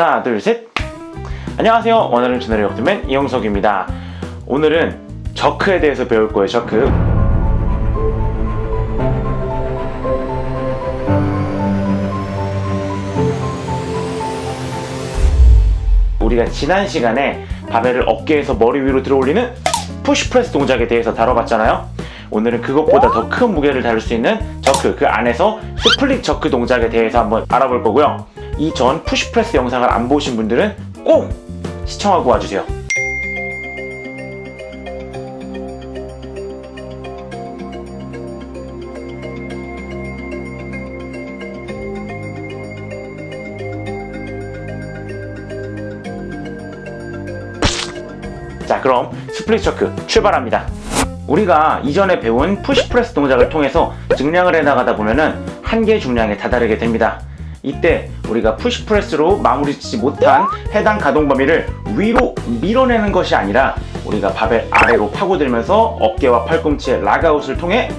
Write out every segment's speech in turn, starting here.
하나, 둘, 셋. 안녕하세요. 오늘은 채널의 역드맨 이영석입니다. 오늘은 저크에 대해서 배울 거예요. 저크. 우리가 지난 시간에 바벨을 어깨에서 머리 위로 들어 올리는 푸시프레스 동작에 대해서 다뤄봤잖아요. 오늘은 그것보다 더 큰 무게를 다룰 수 있는 저크, 그 안에서 스플릿 저크 동작에 대해서 한번 알아볼 거고요. 이 전 푸시프레스 영상을 안 보신 분들은 꼭 시청하고 와주세요. 자, 그럼 스플릿 저크 출발합니다. 우리가 이전에 배운 푸시프레스 동작을 통해서 증량을 해나가다 보면은 한계 중량에 다다르게 됩니다. 이때 우리가 푸시프레스로 마무리 짓지 못한 해당 가동 범위를 위로 밀어내는 것이 아니라 우리가 바벨 아래로 파고들면서 어깨와 팔꿈치의 락아웃을 통해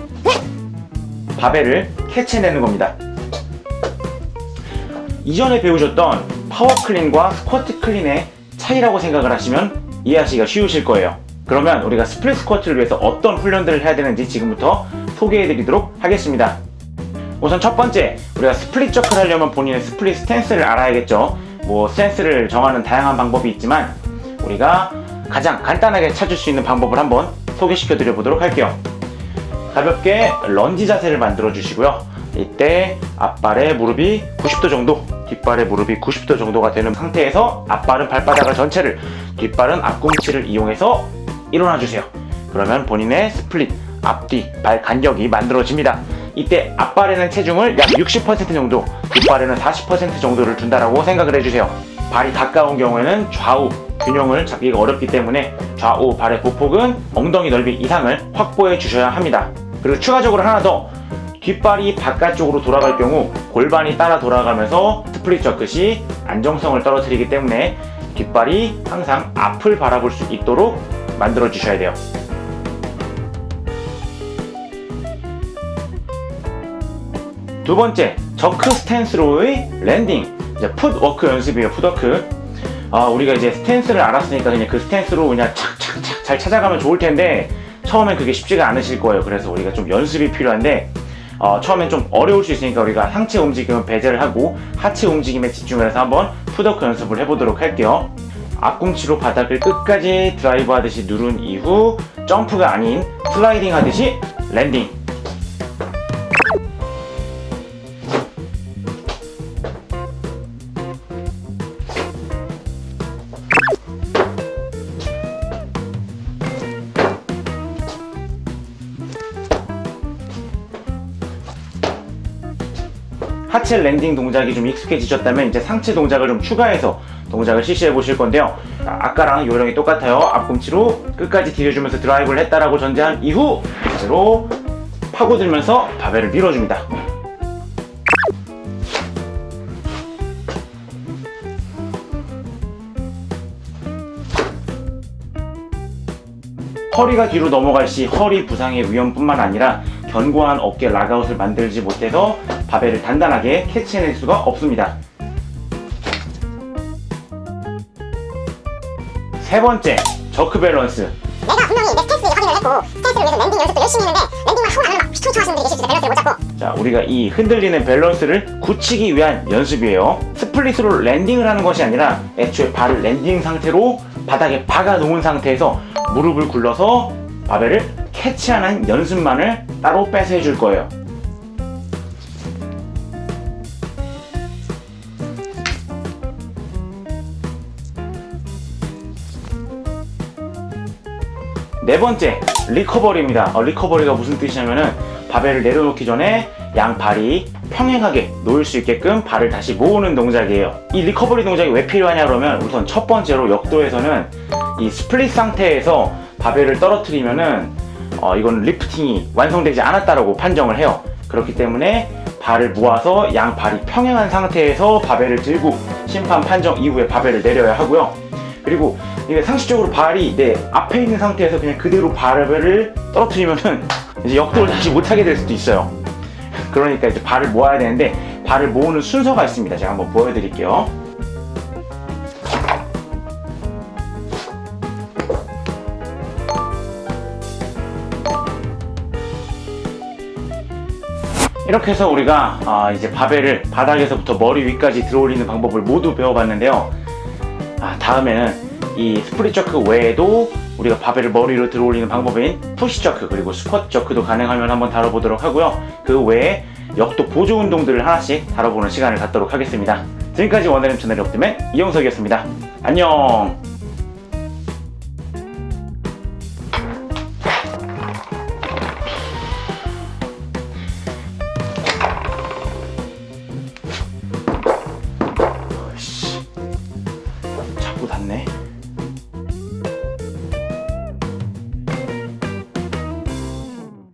바벨을 캐치해내는 겁니다. 이전에 배우셨던 파워 클린과 스쿼트 클린의 차이라고 생각을 하시면 이해하시기가 쉬우실 거예요. 그러면 우리가 스플릿 스쿼트를 위해서 어떤 훈련들을 해야 되는지 지금부터 소개해 드리도록 하겠습니다. 우선 첫 번째, 우리가 스플릿 저크를 하려면 본인의 스플릿 스탠스를 알아야겠죠. 뭐 스탠스를 정하는 다양한 방법이 있지만 우리가 가장 간단하게 찾을 수 있는 방법을 한번 소개시켜 드려 보도록 할게요. 가볍게 런지 자세를 만들어 주시고요. 이때 앞발의 무릎이 90도 정도, 뒷발의 무릎이 90도 정도가 되는 상태에서 앞발은 발바닥을 전체를, 뒷발은 앞꿈치를 이용해서 일어나 주세요. 그러면 본인의 스플릿 앞뒤 발 간격이 만들어집니다. 이때 앞발에는 체중을 약 60% 정도, 뒷발에는 40% 정도를 둔다라고 생각을 해주세요. 발이 가까운 경우에는 좌우 균형을 잡기가 어렵기 때문에 좌우 발의 보폭은 엉덩이 넓이 이상을 확보해 주셔야 합니다. 그리고 추가적으로 하나 더 뒷발이 바깥쪽으로 돌아갈 경우 골반이 따라 돌아가면서 스플릿 저크시 안정성을 떨어뜨리기 때문에 뒷발이 항상 앞을 바라볼 수 있도록 만들어 주셔야 돼요. 두 번째, 저크 스탠스로의 랜딩. 이제 풋워크 연습이에요, 풋워크. 아, 우리가 이제 스탠스를 알았으니까 그냥 그 스탠스로 그냥 착착착 잘 찾아가면 좋을 텐데, 처음엔 그게 쉽지가 않으실 거예요. 그래서 우리가 좀 연습이 필요한데, 어, 처음엔 좀 어려울 수 있으니까 우리가 상체 움직임은 배제를 하고 하체 움직임에 집중을 해서 한번 풋워크 연습을 해보도록 할게요. 앞꿈치로 바닥을 끝까지 드라이브 하듯이 누른 이후 점프가 아닌 슬라이딩 하듯이 랜딩. 하체 랜딩 동작이 좀 익숙해지셨다면 이제 상체 동작을 좀 추가해서 동작을 실시해 보실 건데요. 아, 아까랑 요령이 똑같아요. 앞꿈치로 끝까지 디뎌주면서 드라이브를 했다라고 전제한 이후 그대로 파고들면서 바벨을 밀어줍니다. 허리가 뒤로 넘어갈 시 허리 부상의 위험뿐만 아니라 견고한 어깨 락아웃을 만들지 못해서 바벨을 단단하게 캐치해낼 수가 없습니다. 세 번째, 저크 밸런스. 내가 분명히 내 스탠스 확인을 했고 스탠스를 위해서 랜딩 연습도 열심히 했는데 랜딩만 하고 나면 막 휘청휘청 하시는 분들이 계실 때 밸런스를 못 잡고 자, 우리가 이 흔들리는 밸런스를 굳히기 위한 연습이에요. 스플릿으로 랜딩을 하는 것이 아니라 애초에 발을 랜딩 상태로 바닥에 박아 놓은 상태에서 무릎을 굴러서 바벨을 캐치하는 연습만을 따로 빼서 해줄 거예요. 네 번째, 리커버리입니다. 어, 리커버리가 무슨 뜻이냐면은 바벨을 내려놓기 전에 양 발이 평행하게 놓을 수 있게끔 발을 다시 모으는 동작이에요. 이 리커버리 동작이 왜 필요하냐 그러면 우선 첫 번째로 역도에서는 이 스플릿 상태에서 바벨을 떨어뜨리면은 어, 이건 리프팅이 완성되지 않았다라고 판정을 해요. 그렇기 때문에 발을 모아서 양 발이 평행한 상태에서 바벨을 들고 심판 판정 이후에 바벨을 내려야 하고요. 그리고 이게 상식적으로 발이 내 앞에 있는 상태에서 그냥 그대로 발을 떨어뜨리면은 이제 역도를 다시 못하게 될 수도 있어요. 그러니까 이제 발을 모아야 되는데 발을 모으는 순서가 있습니다. 제가 한번 보여드릴게요. 이렇게 해서 우리가 아, 이제 바벨을 바닥에서부터 머리 위까지 들어올리는 방법을 모두 배워봤는데요. 아, 다음에는 이 스프릿 저크 외에도 우리가 바벨을 머리로 들어올리는 방법인 푸시 저크 그리고 스쿼트 저크도 가능하면 한번 다뤄보도록 하고요. 그 외에 역도 보조 운동들을 하나씩 다뤄보는 시간을 갖도록 하겠습니다. 지금까지 원활한 채널의 옵티맨 이영석이었습니다. 안녕!